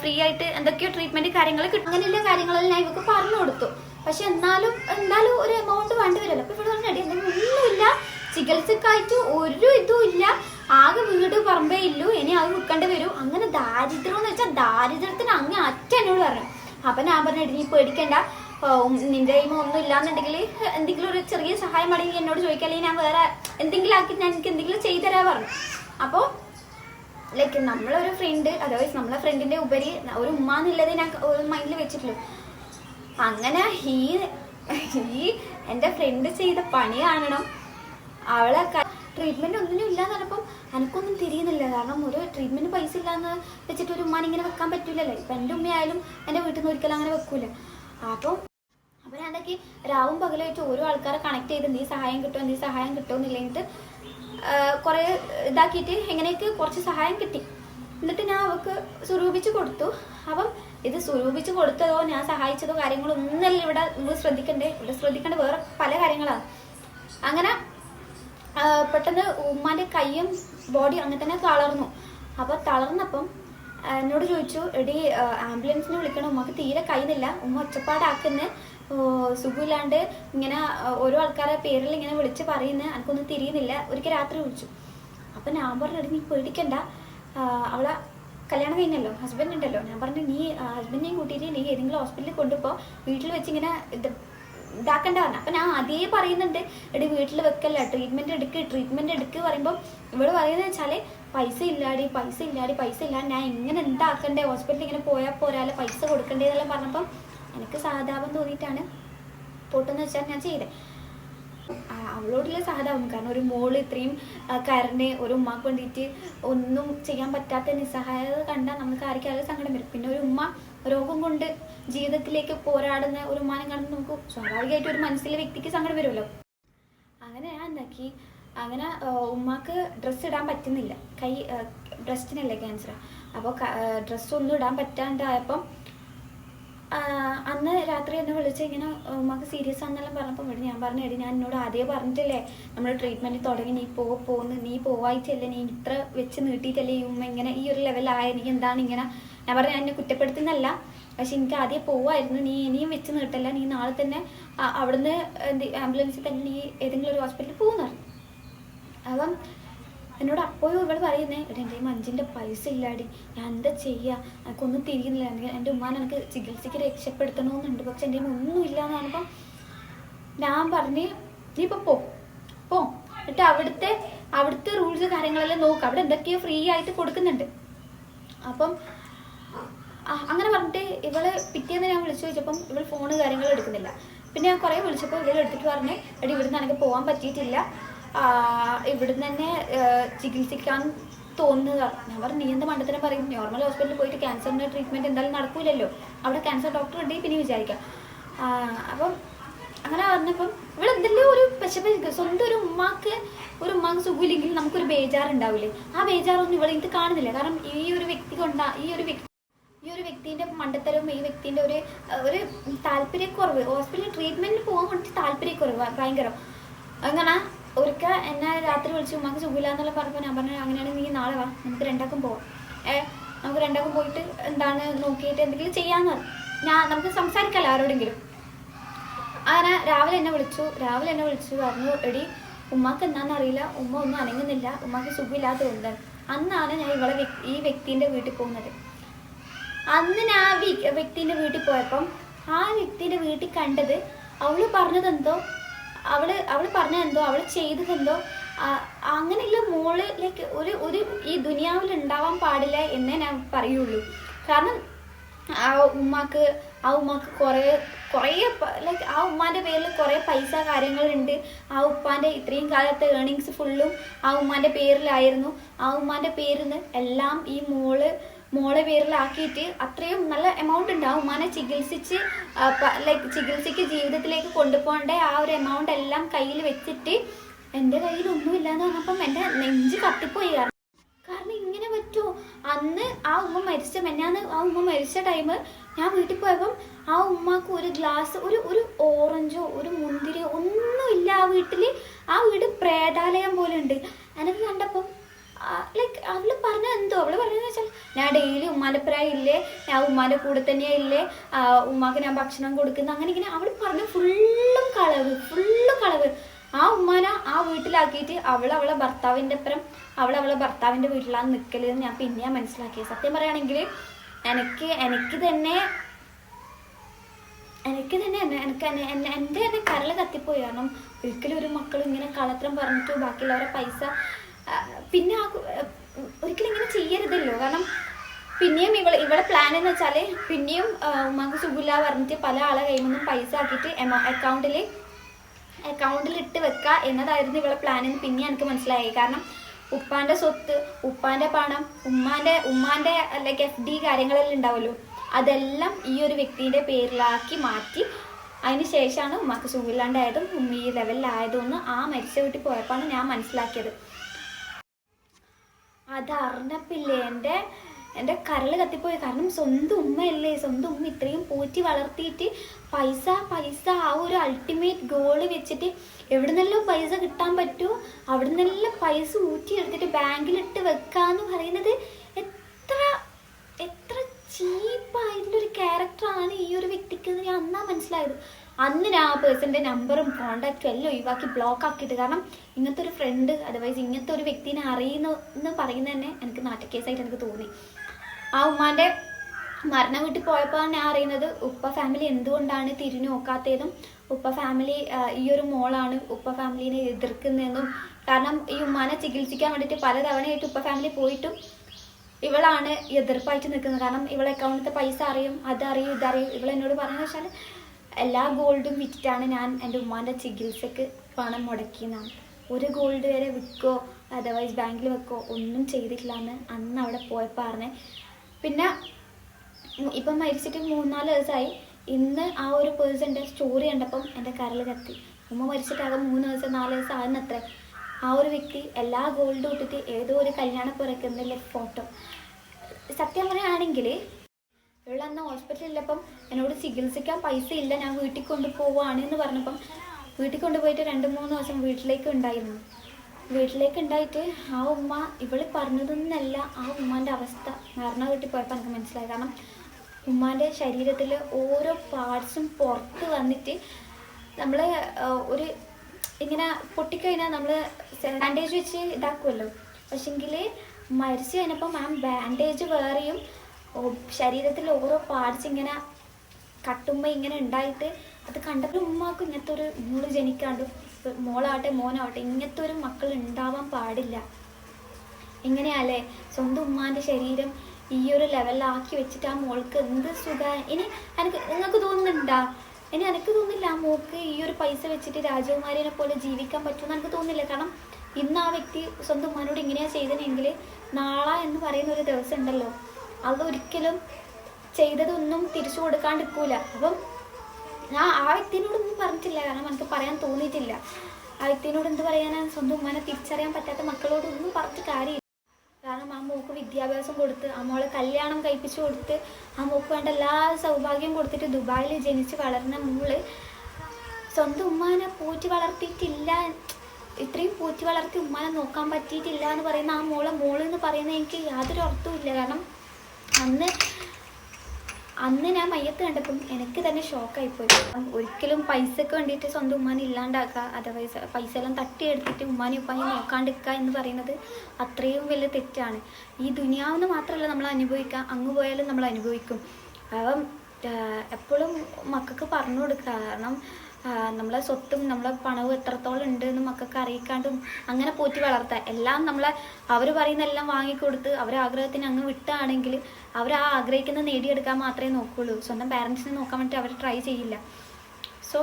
ഫ്രീ ആയിട്ട് എന്തൊക്കെയോ ട്രീറ്റ്മെന്റ് കാര്യങ്ങൾ കിട്ടും. അങ്ങനെയുള്ള കാര്യങ്ങളെല്ലാം ഞാൻ ഇവർക്ക് പറഞ്ഞു കൊടുത്തു. പക്ഷെ എന്നാലും എന്തായാലും ഒരു എമൗണ്ട് വേണ്ടി വരുമല്ലോ. അപ്പൊ ഇവിടെ പറഞ്ഞ ഇല്ല ഒന്നുമില്ല ചികിത്സക്കായിട്ട് ഒരു ഇതും ഇല്ല ആകെ വീട് പറമ്പേ ഇല്ലു ഇനി അത് വിൽക്കേണ്ടി വരും. അങ്ങനെ ദാരിദ്ര്യം എന്ന് വെച്ചാൽ ദാരിദ്ര്യത്തിന് അങ്ങ് അറ്റ എന്നോട് പറഞ്ഞു അപ്പൊ ഞാൻ പറഞ്ഞു "എടി, നീ പേടിക്കണ്ട. നിന്റെ കയ്യിൽ ഒന്നും ഇല്ലാന്നുണ്ടെങ്കിൽ എന്തെങ്കിലും ഒരു ചെറിയ സഹായം വേണമെങ്കിൽ എന്നോട് ചോദിക്കാം അല്ലെങ്കിൽ ഞാൻ വേറെ എന്തെങ്കിലും ആക്കി ഞാൻ എനിക്ക് എന്തെങ്കിലും ചെയ്തു തരാ പറഞ്ഞു. അപ്പോൾ ലൈക്ക് നമ്മളൊരു ഫ്രണ്ട് അതർവൈസ് നമ്മളെ ഫ്രണ്ടിന്റെ ഉപരി ഒരു ഉമ്മ എന്നുള്ളത് ഞാൻ മൈൻഡിൽ വെച്ചിട്ടുള്ളൂ അങ്ങനെ ഈ ഈ എന്റെ ഫ്രണ്ട് ചെയ്ത പണി കാണണം. അവളെ ട്രീറ്റ്മെന്റ് ഒന്നിനും ഇല്ലാന്ന് പറഞ്ഞപ്പം എനിക്കൊന്നും തിരിയുന്നില്ല. കാരണം ഒരു ട്രീറ്റ്മെന്റ് പൈസ ഇല്ലാന്ന് വെച്ചിട്ട് ഒരു ഉമ്മാൻ ഇങ്ങനെ വെക്കാൻ പറ്റൂലല്ലോ. ഇപ്പം എന്റെ ഉമ്മയായാലും എന്റെ വീട്ടിൽ നിന്ന് ഒരിക്കലും അങ്ങനെ വെക്കൂല. അപ്പം അപ്പോൾ ഞാൻ എന്താക്കി രാവും പകലായിട്ട് ഓരോ ആൾക്കാരെ കണക്ട് ചെയ്ത് നീ സഹായം കിട്ടുമോ നീ സഹായം കിട്ടുമോ എന്നില്ലെങ്കിൽ കുറേ ഇതാക്കിയിട്ട് എങ്ങനെയൊക്കെ കുറച്ച് സഹായം കിട്ടി. എന്നിട്ട് ഞാൻ അവൾക്ക് സ്വരൂപിച്ച് കൊടുത്തു. അപ്പം ഇത് സ്വരൂപിച്ച് കൊടുത്തതോ ഞാൻ സഹായിച്ചതോ കാര്യങ്ങളോ ഒന്നല്ല ഇവിടെ നിങ്ങൾ ശ്രദ്ധിക്കണ്ടേ. ഇവിടെ ശ്രദ്ധിക്കേണ്ട വേറെ പല കാര്യങ്ങളാണ്. അങ്ങനെ പെട്ടെന്ന് ഉമ്മാന്റെ കൈയും ബോഡി അങ്ങനെ തന്നെ തളർന്നു. അപ്പൊ തളർന്നപ്പം എന്നോട് ചോദിച്ചു എടി ആംബുലൻസിനെ വിളിക്കണം. ഉമ്മക്ക് തീരെ കഴിയുന്നില്ല ഉമ്മ ഒച്ചപ്പാടാക്കുന്ന. സുഖമില്ലാണ്ട് ഇങ്ങനെ ഓരോ ആൾക്കാരെ പേരിൽ ഇങ്ങനെ വിളിച്ച് പറയുന്നത് എനിക്കൊന്നും തിരിയുന്നില്ല. ഒരിക്കൽ രാത്രി വിളിച്ചു. അപ്പൊ ഞാൻ പറഞ്ഞു നീ പേടിക്കണ്ട. അവളെ കല്യാണം കഴിഞ്ഞല്ലോ. ഹസ്ബൻഡ് ഉണ്ടല്ലോ. ഞാൻ പറഞ്ഞു നീ ഹസ്ബൻഡിനെയും കൂട്ടിയിട്ട് നീ ഏതെങ്കിലും ഹോസ്പിറ്റലിൽ കൊണ്ടുപോ. വീട്ടിൽ വെച്ച് ഇങ്ങനെ ഇതാക്കണ്ട പറഞ്ഞു അപ്പൊ ഞാൻ അതേ പറയുന്നുണ്ട് എടി വീട്ടിൽ വെക്കല്ല ട്രീറ്റ്മെന്റ് എടുക്ക് ട്രീറ്റ്മെന്റ് എടുക്ക് പറയുമ്പോൾ ഇവിടെ പറയുന്നത് വെച്ചാൽ പൈസ ഇല്ലാടി പൈസ ഇല്ലാടി പൈസ ഇല്ല ഞാൻ ഇങ്ങനെ എന്താക്കണ്ടേ ഹോസ്പിറ്റലിൽ ഇങ്ങനെ പോയാൽ പോരാല്ല പൈസ കൊടുക്കണ്ടേ എന്നെല്ലാം പറഞ്ഞപ്പം എനിക്ക് സഹതാപം തോന്നിയിട്ടാണ് പൊട്ടെന്ന് വെച്ചാൽ ഞാൻ ചെയ്തത് അവളോടുള്ള സഹതാപം കാരണം ഒരു മോൾ ഇത്രയും കരണ് ഒരു ഉമ്മക്ക് വേണ്ടിയിട്ട് ഒന്നും ചെയ്യാൻ പറ്റാത്ത നിസ്സഹായത കണ്ടാൽ നമുക്ക് ആർക്കായാലും സങ്കടം വരും. പിന്നെ ഒരു ഉമ്മ രോഗം കൊണ്ട് ജീവിതത്തിലേക്ക് പോരാടുന്ന ഒരു ഉമ്മാനെ കാണുമ്പോൾ നമുക്ക് സ്വാഭാവികമായിട്ട് ഒരു മനസ്സിലെ വ്യക്തിക്ക് സങ്കടം വരുമല്ലോ. അങ്ങനെ ഞാൻ എന്താക്കി? അങ്ങനെ ഉമ്മാക്ക് ഡ്രസ്സ് ഇടാൻ പറ്റുന്നില്ല. കൈ ബ്രസ്റ്റിനല്ലേ ക്യാൻസർ അപ്പോൾ ഡ്രസ്സ് ഒന്നും ഇടാൻ പറ്റാണ്ടായപ്പം അന്ന് രാത്രി എന്നെ വിളിച്ച് ഇങ്ങനെ ഉമ്മക്ക് സീരിയസ് ആണെന്നെല്ലാം പറഞ്ഞപ്പോൾ ഇവിടെ ഞാൻ പറഞ്ഞു എടി ഞാൻ എന്നോട് ആദ്യം പറഞ്ഞിട്ടില്ലേ നമ്മൾ ട്രീറ്റ്മെന്റ് തുടങ്ങി നീ പോ പോന്ന് നീ പോവായിട്ടല്ലേ നീ ഇത്ര വെച്ച് നീട്ടിയിട്ടല്ലേ ഈ ഉമ്മ ഇങ്ങനെ ഈ ഒരു ലെവലായ നീ എന്താണ് ഇങ്ങനെ ഞാൻ പറഞ്ഞു എന്നെ കുറ്റപ്പെടുത്തുന്നല്ല പക്ഷെ എനിക്ക് ആദ്യം പോവായിരുന്നു. നീ ഇനിയും വെച്ച് നീട്ടല്ല. നീ നാളെ തന്നെ അവിടുന്ന് ആംബുലൻസിൽ തന്നെ നീ ഏതെങ്കിലും ഒരു ഹോസ്പിറ്റലിൽ പോകുന്നു പറഞ്ഞു. അപ്പം എന്നോട് അപ്പോഴും ഇവൾ പറയുന്നേ എന്റെ കയ്യിൽ പൈസ ഇല്ലാടി. ഞാൻ എന്താ ചെയ്യുക എനിക്കൊന്നും തിരിയുന്നില്ല. എനിക്ക് എന്റെ ഉമ്മാൻ എനിക്ക് ചികിത്സയ്ക്ക് രക്ഷപ്പെടുത്തണമെന്നുണ്ട്. പക്ഷെ എന്റെ ഒന്നും ഇല്ല എന്ന് പറഞ്ഞപ്പം ഞാൻ പറഞ്ഞ് നീ ഇപ്പം പോ. പോ. എന്നിട്ട് അവിടുത്തെ അവിടുത്തെ റൂൾസ് കാര്യങ്ങളെല്ലാം നോക്കുക അവിടെ എന്തൊക്കെയോ ഫ്രീ ആയിട്ട് കൊടുക്കുന്നുണ്ട്. അപ്പം അങ്ങനെ പറഞ്ഞിട്ട് ഇവൾ പിറ്റേന്ന് ഞാൻ വിളിച്ചു ചോദിച്ചപ്പം ഇവൾ ഫോണ് കാര്യങ്ങൾ എടുക്കുന്നില്ല. പിന്നെ ഞാൻ കുറേ വിളിച്ചപ്പോൾ ഇവൾ എടുത്തിട്ട് പറഞ്ഞ് എടി ഇവിടുന്ന് എനിക്ക് പോകാൻ പറ്റിയിട്ടില്ല. ഇവിടുന്ന് തന്നെ ചികിത്സിക്കാൻ തോന്നുന്നത് ഞാൻ പറഞ്ഞു നീ എന്ത് മണ്ടത്തിനെ പറയും? നോർമൽ ഹോസ്പിറ്റലിൽ പോയിട്ട് ക്യാൻസറിന്റെ ട്രീറ്റ്മെന്റ് എന്തായാലും നടക്കൂലല്ലോ. അവിടെ ക്യാൻസർ ഡോക്ടർ ഉണ്ടെങ്കിൽ പിന്നെ വിചാരിക്കാം. അപ്പം അങ്ങനെ പറഞ്ഞപ്പം ഇവിടെ എന്തെല്ലാം ഒരു പക്ഷെ സ്വന്തം ഒരു ഉമ്മാക്ക് ഒരു ഉമ്മാക്ക് സുഖമില്ലെങ്കിൽ നമുക്കൊരു ബേജാറുണ്ടാവില്ലേ? ആ ബേജാറൊന്നും ഇവിടെ ഇത് കാണുന്നില്ല. കാരണം ഈ ഒരു വ്യക്തി കൊണ്ടാ ഈ ഒരു വ്യക്തി ഈ ഒരു വ്യക്തിന്റെ മണ്ടത്തരവും ഈ വ്യക്തിന്റെ ഒരു ഒരു താല്പര്യക്കുറവ് ഹോസ്പിറ്റലിൽ ട്രീറ്റ്മെന്റിന് പോകാൻ വേണ്ടി താല്പര്യക്കുറവ് ഭയങ്കരം. അങ്ങനെ ഒരിക്കൽ എന്നെ രാത്രി വിളിച്ചു ഉമ്മാക്ക് സുഖമില്ല എന്നുള്ള പറഞ്ഞപ്പോൾ ഞാൻ പറഞ്ഞു അങ്ങനെയാണെങ്കിൽ നീ നാളെ വാ നമുക്ക് രണ്ടാക്കും പോവാം. ഏ നമുക്ക് രണ്ടാക്കും പോയിട്ട് എന്താണ് നോക്കിയിട്ട് എന്തെങ്കിലും ചെയ്യാന്ന് ഞാൻ നമുക്ക് സംസാരിക്കാമല്ലോ ആരോടെങ്കിലും? അങ്ങനെ രാവിലെ എന്നെ വിളിച്ചു രാവിലെ എന്നെ വിളിച്ചു പറഞ്ഞു എടി ഉമ്മാക്ക് എന്താണെന്ന് അറിയില്ല ഉമ്മ ഒന്നും അനങ്ങുന്നില്ല ഉമ്മാക്ക് സുഖമില്ലാത്തതുകൊണ്ട്. അന്നാണ് ഞാൻ ഇവളെ ഈ വ്യക്തിന്റെ വീട്ടിൽ പോകുന്നത്. അന്ന് ഞാൻ ആ വി- വ്യക്തിന്റെ വീട്ടിൽ പോയപ്പം ആ വ്യക്തിന്റെ വീട്ടിൽ കണ്ടത് അവൾ പറഞ്ഞതെന്തോ? അവൾ അവൾ പറഞ്ഞതെന്തോ? അവൾ ചെയ്തതെന്തോ? അങ്ങനെയുള്ള മോൾ ലൈക്ക് ഒരു ഒരു ഈ ദുനിയാവിൽ ഉണ്ടാവാൻ പാടില്ല എന്നേ ഞാൻ പറയുള്ളൂ. കാരണം ആ ഉമ്മാക്ക് ആ ഉമ്മാക്ക് കുറേ കുറേ ലൈക്ക് ആ ഉമ്മാന്റെ പേരിൽ കുറേ പൈസ കാര്യങ്ങളുണ്ട്. ആ ഉപ്പാന്റെ ഇത്രയും കാലത്തെ ഏണിങ്സ് ഫുള്ളും ആ ഉമ്മാന്റെ പേരിലായിരുന്നു. ആ ഉമ്മാന്റെ പേരിൽ നിന്ന് എല്ലാം ഈ മോൾ മോളെ പേരിലാക്കിയിട്ട് അത്രയും നല്ല എമൗണ്ട് ഉണ്ടാവും. ഉമ്മാനെ ചികിത്സിച്ച് ലൈക്ക് ചികിത്സയ്ക്ക് ജീവിതത്തിലേക്ക് കൊണ്ടുപോകേണ്ട ആ ഒരു എമൗണ്ട് എല്ലാം കയ്യിൽ വെച്ചിട്ട് എന്റെ കയ്യിൽ ഒന്നുമില്ല എന്ന് പറഞ്ഞപ്പം എന്റെ നെഞ്ച് കത്തിപ്പോയി. കാരണം ഇങ്ങനെ പറ്റുമോ അന്ന് ആ ഉമ്മ മരിച്ച മെന്നാന്ന് ആ ഉമ്മ മരിച്ച ടൈം ഞാൻ വീട്ടിൽ പോയപ്പം ആ ഉമ്മക്ക് ഒരു ഗ്ലാസ് ഒരു ഒരു ഓറഞ്ചോ ഒരു മുന്തിരിയോ ഒന്നുമില്ല ആ വീട്ടിൽ ആ വീട് പ്രേതാലയം പോലെ ഉണ്ട്. എനിക്ക് കണ്ടപ്പം ലൈക്ക് അവൾ പറഞ്ഞ എന്തോ? അവൾ പറഞ്ഞതെന്ന് വെച്ചാൽ ഞാൻ ഡെയിലി ഉമ്മാന്റെ ഇല്ലേ? ഞാൻ ഉമ്മാന്റെ കൂടെ തന്നെയാണ് ഇല്ലേ? ഉമ്മാക്ക് ഞാൻ ഭക്ഷണം കൊടുക്കുന്ന. അങ്ങനെ ഇങ്ങനെ അവൾ പറഞ്ഞ ഫുള്ളും കളവ് ഫുള്ളും കളവ്. ആ ഉമ്മാനെ ആ വീട്ടിലാക്കിയിട്ട് അവൾ അവളെ ഭർത്താവിന്റെ അപ്പുറം അവൾ അവളെ ഭർത്താവിന്റെ വീട്ടിലാണ് നിൽക്കലെന്ന് ഞാൻ പിന്നെയാ മനസ്സിലാക്കിയത് സത്യം പറയുകയാണെങ്കിൽ എനിക്ക് എനിക്ക് തന്നെ എനിക്ക് തന്നെ എനിക്ക് എന്റെ തന്നെ കരൾ കത്തിപ്പോയി. കാരണം ഒരിക്കലും ഒരു മക്കൾ ഇങ്ങനെ കളത്രം പറഞ്ഞിട്ട് ബാക്കിയുള്ളവരെ പൈസ പിന്നെ ആ ഒരിക്കലും ഇങ്ങനെ ചെയ്യരുതല്ലോ. കാരണം പിന്നെയും ഇവൾ ഇവളെ പ്ലാൻ എന്ന് വെച്ചാൽ പിന്നെയും ഉമ്മാക്ക് സുഖമില്ല പറഞ്ഞിട്ട് പല ആളെ കയ്യിൽ നിന്നും പൈസ ആക്കിയിട്ട് അക്കൗണ്ടിൽ അക്കൗണ്ടിൽ ഇട്ട് വെക്കുക എന്നതായിരുന്നു ഇവളെ പ്ലാൻ എന്ന് പിന്നെ എനിക്ക് മനസ്സിലായി. കാരണം ഉപ്പാന്റെ സ്വത്ത് ഉപ്പാന്റെ പണം ഉമ്മാന്റെ ഉമ്മാന്റെ ലൈക്ക് എഫ് ഡി കാര്യങ്ങളെല്ലാം ഉണ്ടാവുമല്ലോ അതെല്ലാം ഈ ഒരു വ്യക്തിയുടെ പേരിലാക്കി മാറ്റി അതിന് ശേഷമാണ് ഉമ്മാക്ക് സുഖമില്ലാണ്ടായതും ഉമ്മ ഈ ലെവലിലായതും എന്ന് ആ മരിച്ച വീട്ടിൽ പോയപ്പോഴാണ് ഞാൻ മനസ്സിലാക്കിയത്. അതറിഞ്ഞപ്പില്ലേ എന്റെ എന്റെ കരൾ കത്തിപ്പോയി. കാരണം സ്വന്തം ഉമ്മയല്ലേ സ്വന്തം ഉമ്മ ഇത്രയും പോറ്റി വളർത്തിയിട്ട് പൈസ പൈസ ആ ഒരു അൾട്ടിമേറ്റ് ഗോൾ വെച്ചിട്ട് എവിടെ നിന്നെല്ലാം പൈസ കിട്ടാൻ പറ്റുമോ അവിടെ നിന്നെല്ലാം പൈസ ഊറ്റി എടുത്തിട്ട് ബാങ്കിലിട്ട് വെക്കാന്ന് പറയുന്നത് എത്ര എത്ര ചീപ്പായിട്ടുള്ളൊരു ക്യാരക്ടറാണ് ഈ ഒരു വ്യക്തിക്ക് ഞാൻ അന്നാ മനസ്സിലായത്. അന്ന് ആ പേഴ്സന്റെ നമ്പറും കോണ്ടാക്റ്റും എല്ലാം ഒഴിവാക്കി ബ്ലോക്ക് ആക്കിയിട്ട്. കാരണം ഇങ്ങനത്തെ ഒരു ഫ്രണ്ട് അതർവൈസ് ഇങ്ങനത്തെ ഒരു വ്യക്തിനെ അറിയുന്നു എന്ന് പറയുന്നത് തന്നെ എനിക്ക് നാട്ടുകേസായിട്ട് എനിക്ക് തോന്നി. ആ ഉമ്മാന്റെ മരണ വീട്ടിൽ പോയപ്പോഴാണ് ഞാൻ അറിയുന്നത് ഉപ്പ ഫാമിലി എന്തുകൊണ്ടാണ് തിരിഞ്ഞു നോക്കാത്തതും ഉപ്പ ഫാമിലി ഈ ഒരു മോളാണ് ഉപ്പ ഫാമിലിനെ എതിർക്കുന്നതെന്നും കാരണം ഈ ഉമ്മാനെ ചികിത്സിക്കാൻ വേണ്ടിയിട്ട് പല തവണയായിട്ട് ഉപ്പ ഫാമിലി പോയിട്ടും ഇവളാണ് എതിർപ്പായിട്ട് നിൽക്കുന്നത്. കാരണം ഇവളെ അക്കൗണ്ടിലത്തെ പൈസ അറിയും അതറിയും ഇതറിയും. ഇവളെന്നോട് പറയുന്നത് വെച്ചാൽ എല്ലാ ഗോൾഡും വിറ്റിട്ടാണ് ഞാൻ എന്റെ ഉമ്മാന്റെ ചികിത്സക്ക് പണം മുടക്കിയെന്നാണ്. ഒരു ഗോൾഡ് വരെ വിൽക്കോ അതർവൈസ് ബാങ്കിൽ വെക്കോ ഒന്നും ചെയ്തിട്ടില്ല എന്ന് അന്ന് അവിടെ പോയപ്പോൾ പറഞ്ഞേ. പിന്നെ ഇപ്പം മരിച്ചിട്ട് മൂന്നാൽ ദിവസമായി. ഇന്ന് ആ ഒരു പേഴ്സന്റെ സ്റ്റോറി കണ്ടപ്പം എന്റെ കരൽ കത്തി. ഉമ്മ മരിച്ചിട്ടാകെ മൂന്ന് ദിവസം നാല് ദിവസം ആകുന്നത്രേ ആ ഒരു വ്യക്തി എല്ലാ ഗോൾഡും ഇട്ടിട്ട് ഏതോ ഒരു കല്യാണ പിറക്കുന്നതിലെ ഫോട്ടോ സത്യം പറയുകയാണെങ്കിൽ അന്ന് ഹോസ്പിറ്റലിലപ്പം എന്നോട് ചികിത്സിക്കാൻ പൈസ ഇല്ല ഞാൻ വീട്ടിൽ കൊണ്ടുപോവാണ് എന്ന് പറഞ്ഞപ്പം വീട്ടിൽ കൊണ്ടുപോയിട്ട് രണ്ട് മൂന്ന് ദിവസം വീട്ടിലേക്ക് ഉണ്ടായിരുന്നു. വീട്ടിലേക്ക് ഉണ്ടായിട്ട് ആ ഉമ്മ ഇവൾ പറഞ്ഞതൊന്നല്ല ആ ഉമ്മാന്റെ അവസ്ഥ. മരണ വീട്ടിൽ പോയപ്പോൾ എനിക്ക് മനസ്സിലായി. കാരണം ഉമ്മാന്റെ ശരീരത്തിൽ ഓരോ പാർട്സും പുറത്ത് വന്നിട്ട് നമ്മൾ ഒരു ഇങ്ങനെ പൊട്ടിക്കഴിഞ്ഞാൽ നമ്മൾ ബാൻഡേജ് വെച്ച് ഇതാക്കുമല്ലോ പക്ഷെങ്കിൽ മരിച്ചു കഴിഞ്ഞപ്പം ആ ബാൻഡേജ് വേറെയും ശരീരത്തിൽ ഓരോ പാർട്സ് ഇങ്ങനെ കട്ടുമ്പോൾ ഇങ്ങനെ ഉണ്ടായിട്ട് അത് കണ്ടപ്പോൾ ഉമ്മാക്ക് ഇങ്ങനത്തെ ഒരു മൂൾ ജനിക്കാണ്ട് മോളാവട്ടെ മോനാവട്ടെ ഇങ്ങനത്തെ ഒരു മക്കൾ ഉണ്ടാവാൻ പാടില്ല. എങ്ങനെയാല്ലേ സ്വന്തം ഉമ്മാന്റെ ശരീരം ഈ ഒരു ലെവലിലാക്കി വെച്ചിട്ട് ആ മോൾക്ക് എന്ത് സുഖ? ഇനി എനിക്ക് നിങ്ങൾക്ക് തോന്നുന്നുണ്ടാ? ഇനി എനിക്ക് തോന്നില്ല ആ മോൾക്ക് ഈ ഒരു പൈസ വെച്ചിട്ട് രാജകുമാരിനെ പോലെ ജീവിക്കാൻ പറ്റുമെന്ന് എനിക്ക് തോന്നുന്നില്ല. കാരണം ഇന്ന് ആ വ്യക്തി സ്വന്തം ഉമ്മാനോട് ഇങ്ങനെയാ ചെയ്തതെങ്കിൽ നാളെ എന്ന് പറയുന്ന ഒരു ദിവസം ഉണ്ടല്ലോ. അതൊരിക്കലും ചെയ്തതൊന്നും തിരിച്ചു കൊടുക്കാണ്ടിരിക്കൂല. അപ്പം ഞാൻ ആ വ്യക്തിനോടൊന്നും പറഞ്ഞിട്ടില്ല. കാരണം എനിക്ക് പറയാൻ തോന്നിയിട്ടില്ല. ആ വ്യക്തിനോട് എന്ത് പറയാനാണ് സ്വന്തം ഉമ്മനെ തിരിച്ചറിയാൻ പറ്റാത്ത മക്കളോടൊന്നും പറഞ്ഞിട്ട് കാര്യമില്ല. കാരണം ആ മോക്ക് വിദ്യാഭ്യാസം കൊടുത്ത് ആ മോളെ കല്യാണം കഴിപ്പിച്ചു കൊടുത്ത് ആ മോക്ക് വേണ്ട എല്ലാ സൗഭാഗ്യം കൊടുത്തിട്ട് ദുബായിൽ ജനിച്ച് വളർന്ന മോൾ സ്വന്തം ഉമ്മാനെ പോറ്റി വളർത്തിയിട്ടില്ല. ഇത്രയും പോറ്റി വളർത്തി ഉമ്മാനെ നോക്കാൻ പറ്റിയിട്ടില്ല എന്ന് പറയുന്ന ആ മോളെ മോൾ എന്ന് പറയുന്നത് എനിക്ക് യാതൊരു അർത്ഥവും ഇല്ല. കാരണം അന്ന് അന്ന് ഞാൻ മയ്യത്ത് കണ്ടപ്പം എനിക്ക് തന്നെ ഷോക്കായിപ്പോയി. ഒരിക്കലും പൈസക്ക് വേണ്ടിയിട്ട് സ്വന്തം ഉമ്മാനെ ഇല്ലാണ്ടാക്കുക അതർവൈസ് പൈസ എല്ലാം തട്ടിയെടുത്തിട്ട് ഉമ്മാനെ ഉപ്പാനെ നോക്കാണ്ടിരിക്കുക എന്ന് പറയുന്നത് അത്രയും വലിയ തെറ്റാണ്. ഈ ദുനിയാവെന്ന് മാത്രമല്ല നമ്മൾ അനുഭവിക്കുക അങ്ങ് പോയാലും നമ്മൾ അനുഭവിക്കും. അപ്പം എപ്പോഴും മക്കൾക്ക് പറഞ്ഞു കൊടുക്കുക. കാരണം നമ്മളെ സ്വത്തും നമ്മളെ പണവും എത്രത്തോളം ഉണ്ട് എന്ന് മക്കൾക്ക് അറിയിക്കാണ്ടും അങ്ങനെ പോറ്റി വളർത്താൻ. എല്ലാം നമ്മളെ അവർ പറയുന്ന എല്ലാം വാങ്ങിക്കൊടുത്ത് അവരെ ആഗ്രഹത്തിന് അങ്ങ് വിട്ടാണെങ്കിൽ അവർ ആ ആഗ്രഹിക്കുന്നത് നേടിയെടുക്കാൻ മാത്രമേ നോക്കുകയുള്ളൂ സ്വന്തം പാരൻസിനെ നോക്കാൻ വേണ്ടി അവർ ട്രൈ ചെയ്യില്ല. സോ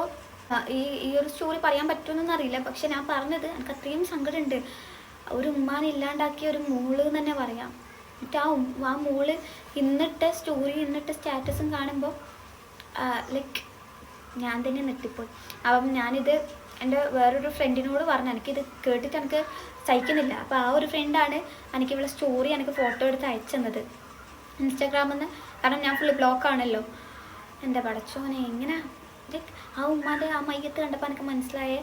ഈ ഈ ഒരു സ്റ്റോറി പറയാൻ പറ്റുമെന്നൊന്നും അറിയില്ല. പക്ഷെ ഞാൻ പറഞ്ഞത് എനിക്ക് അത്രയും സങ്കടമുണ്ട്. ഒരു ഉമ്മാനെ ഇല്ലാണ്ടാക്കിയ ഒരു മോൾ എന്ന് തന്നെ പറയാം. എന്നിട്ട് ആ ആ മോൾ ഇന്നിട്ട സ്റ്റോറി ഇന്നിട്ട സ്റ്റാറ്റസും കാണുമ്പോൾ ലൈക്ക് ഞാൻ തന്നെ നെട്ടിപ്പോയി അപ്പം ഞാനിത് എന്റെ വേറൊരു ഫ്രണ്ടിനോട് പറഞ്ഞു എനിക്കിത് കേട്ടിട്ട് എനിക്ക് സഹിക്കുന്നില്ല. അപ്പോൾ ആ ഒരു ഫ്രണ്ടാണ് എനിക്ക് ഇവിടെ സ്റ്റോറി എനിക്ക് ഫോട്ടോ എടുത്ത് അയച്ചു തന്നത്. ഇൻസ്റ്റാഗ്രാമിൽ നിന്ന് കാരണം ഞാൻ ഫുള്ള് ബ്ലോക്ക് ആണല്ലോ. എന്റെ പടച്ചോനെ എങ്ങനെ? ലൈക്ക് ആ ഉമ്മാന്റെ ആ മയ്യത്ത് കണ്ടപ്പോൾ എനിക്ക് മനസ്സിലായ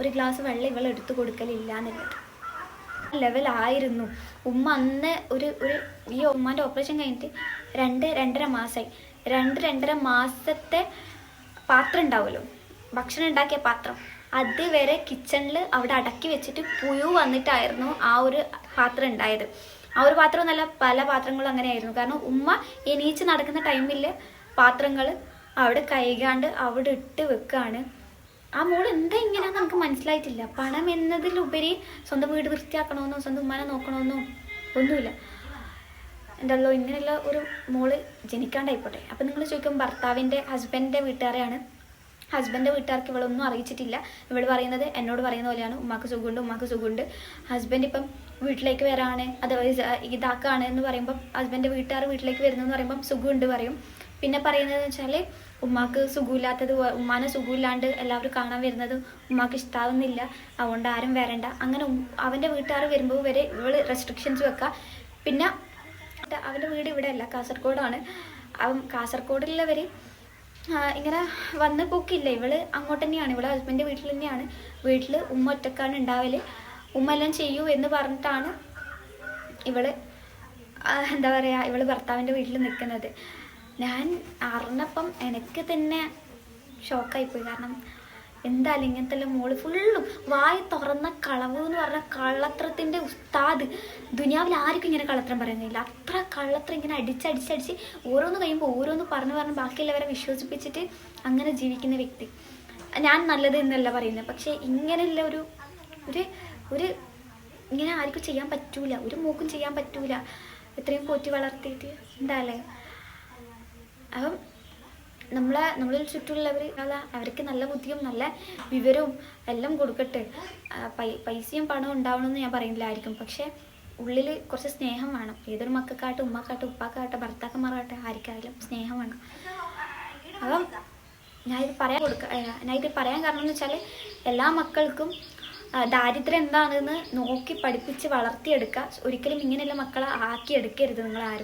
ഒരു ഗ്ലാസ് വെള്ളം ഇവൾ എടുത്തു കൊടുക്കലില്ല എന്നുള്ളത് ലെവലായിരുന്നു ഉമ്മ അന്ന് ഒരു ഒരു ഈ ഉമ്മാന്റെ ഓപ്പറേഷൻ കഴിഞ്ഞിട്ട് രണ്ട് രണ്ടര മാസമായി രണ്ട് രണ്ടര മാസത്തെ പാത്രം ഉണ്ടാവുമല്ലോ. ഭക്ഷണം ഉണ്ടാക്കിയ പാത്രം. അതുവരെ കിച്ചണിൽ അവിടെ അടക്കി വെച്ചിട്ട് പുഴു വന്നിട്ടായിരുന്നു ആ ഒരു പാത്രം ഉണ്ടായത്. ആ ഒരു പാത്രം എന്നല്ല പല പാത്രങ്ങളും അങ്ങനെയായിരുന്നു. കാരണം ഉമ്മ എണീച്ച് നടക്കുന്ന ടൈമിൽ പാത്രങ്ങൾ അവിടെ കൈകാണ്ട് അവിടെ ഇട്ട് വെക്കുകയാണ് ആ മോൾ എന്താ ഇങ്ങനെയാന്ന് നമുക്ക് മനസ്സിലായിട്ടില്ല. പണം എന്നതിലുപരി സ്വന്തം വീട് വൃത്തിയാക്കണമെന്നോ സ്വന്തം ഉമ്മാനെ നോക്കണമെന്നോ ഒന്നുമില്ല. എന്തല്ലോ ഇങ്ങനെയുള്ള ഒരു മോൾ ജനിക്കാണ്ടായിക്കോട്ടെ. അപ്പം നിങ്ങൾ ചോദിക്കും ഭർത്താവിന്റെ ഹസ്ബൻഡിന്റെ വീട്ടുകാരെയാണ്? ഹസ്ബൻഡിന്റെ വീട്ടുകാർക്ക് ഇവളൊന്നും അറിയിച്ചിട്ടില്ല. ഇവൾ പറയുന്നത് എന്നോട് പറയുന്ന പോലെയാണ്. ഉമ്മാക്ക് സുഖമുണ്ട് ഉമ്മാക്ക് സുഖമുണ്ട്. ഹസ്ബൻഡ് ഇപ്പം വീട്ടിലേക്ക് വരാണ് അതർവൈസ് ഇതാക്കാണ് എന്ന് പറയുമ്പം ഹസ്ബൻഡിന്റെ വീട്ടുകാർ വീട്ടിലേക്ക് വരുന്നു എന്ന് പറയുമ്പം സുഖമുണ്ട് പറയും. പിന്നെ പറയുന്നത് വെച്ചാൽ ഉമ്മാക്ക് സുഖമില്ലാത്തത് ഉമ്മാനെ സുഖമില്ലാണ്ട് എല്ലാവരും കാണാൻ വരുന്നത് ഉമ്മാക്ക് ഇഷ്ടാവുന്നില്ല. അതുകൊണ്ട് ആരും വരണ്ട. അങ്ങനെ അവന്റെ വീട്ടുകാർ വരുമ്പോൾ വരെ ഇവൾ റെസ്ട്രിക്ഷൻസ് വെക്കുക. പിന്നെ അവന്റെ വീട് ഇവിടെ അല്ല കാസർഗോഡാണ് അവൻ കാസർഗോഡിലുള്ളവർ ഇങ്ങനെ വന്ന് പോക്കില്ല. ഇവൾ അങ്ങോട്ട് തന്നെയാണ്. ഇവളെ ഹസ്ബൻഡ് വീട്ടിൽ തന്നെയാണ്. വീട്ടിൽ ഉമ്മ ഒറ്റക്കാണ് ഉണ്ടാവൽ. ഉമ്മ എല്ലാം ചെയ്യൂ എന്ന് പറഞ്ഞിട്ടാണ് ഇവൾ എന്താ പറയുക ഇവൾ ഭർത്താവിന്റെ വീട്ടിൽ നിൽക്കുന്നത് ഞാൻ അറിഞ്ഞപ്പം എനിക്ക് തന്നെ ഷോക്കായിപ്പോയി കാരണം എന്തായാലും ഇങ്ങനത്തെ മോൾ ഫുള്ളും വായി തുറന്ന കളവ് എന്ന് പറഞ്ഞ കള്ളത്രത്തിന്റെ ഉസ്താദ്. ദുനിയാവിൽ ആർക്കും ഇങ്ങനെ കള്ളത്രം പറയുന്നില്ല. അത്ര കള്ളത്രം ഇങ്ങനെ അടിച്ചടിച്ചടിച്ച് ഓരോന്ന് കഴിയുമ്പോൾ ഓരോന്ന് പറഞ്ഞു പറഞ്ഞ് ബാക്കിയുള്ളവരെ വിശ്വസിപ്പിച്ചിട്ട് അങ്ങനെ ജീവിക്കുന്ന വ്യക്തി. ഞാൻ നല്ലത് എന്നല്ല പറയുന്നത് പക്ഷേ ഇങ്ങനെയുള്ള ഒരു ഒരു ഒരു ഇങ്ങനെ ആർക്കും ചെയ്യാൻ പറ്റൂല. ഒരു മൂക്കും ചെയ്യാൻ പറ്റൂല. ഇത്രയും പോറ്റി വളർത്തിയിട്ട്. എന്താല്ലേ അപ്പം നമ്മളെ നമ്മളിൽ ചുറ്റുമുള്ളവർ അവർക്ക് നല്ല ബുദ്ധിയും നല്ല വിവരവും എല്ലാം കൊടുക്കട്ടെ. പൈസയും പണവും ഉണ്ടാവണമെന്ന് ഞാൻ പറയുന്നില്ലായിരിക്കും. പക്ഷേ ഉള്ളിൽ കുറച്ച് സ്നേഹം വേണം. ഏതൊരു മക്കൾക്കാട്ടെ ഉമ്മക്കാട്ടെ ഉപ്പാക്കാട്ടെ ഭർത്താക്കന്മാരാട്ടെ ആർക്കായാലും സ്നേഹം വേണം. അപ്പം ഞാനിത് പറയാൻ കൊടുക്ക ഞാനിത് പറയാൻ കാരണം എന്ന് വെച്ചാൽ എല്ലാ മക്കൾക്കും ദാരിദ്ര്യം എന്താണെന്ന് നോക്കി പഠിപ്പിച്ച് വളർത്തിയെടുക്കുക. ഒരിക്കലും ഇങ്ങനെയുള്ള മക്കളെ ആക്കിയെടുക്കരുത് നിങ്ങൾ ആരും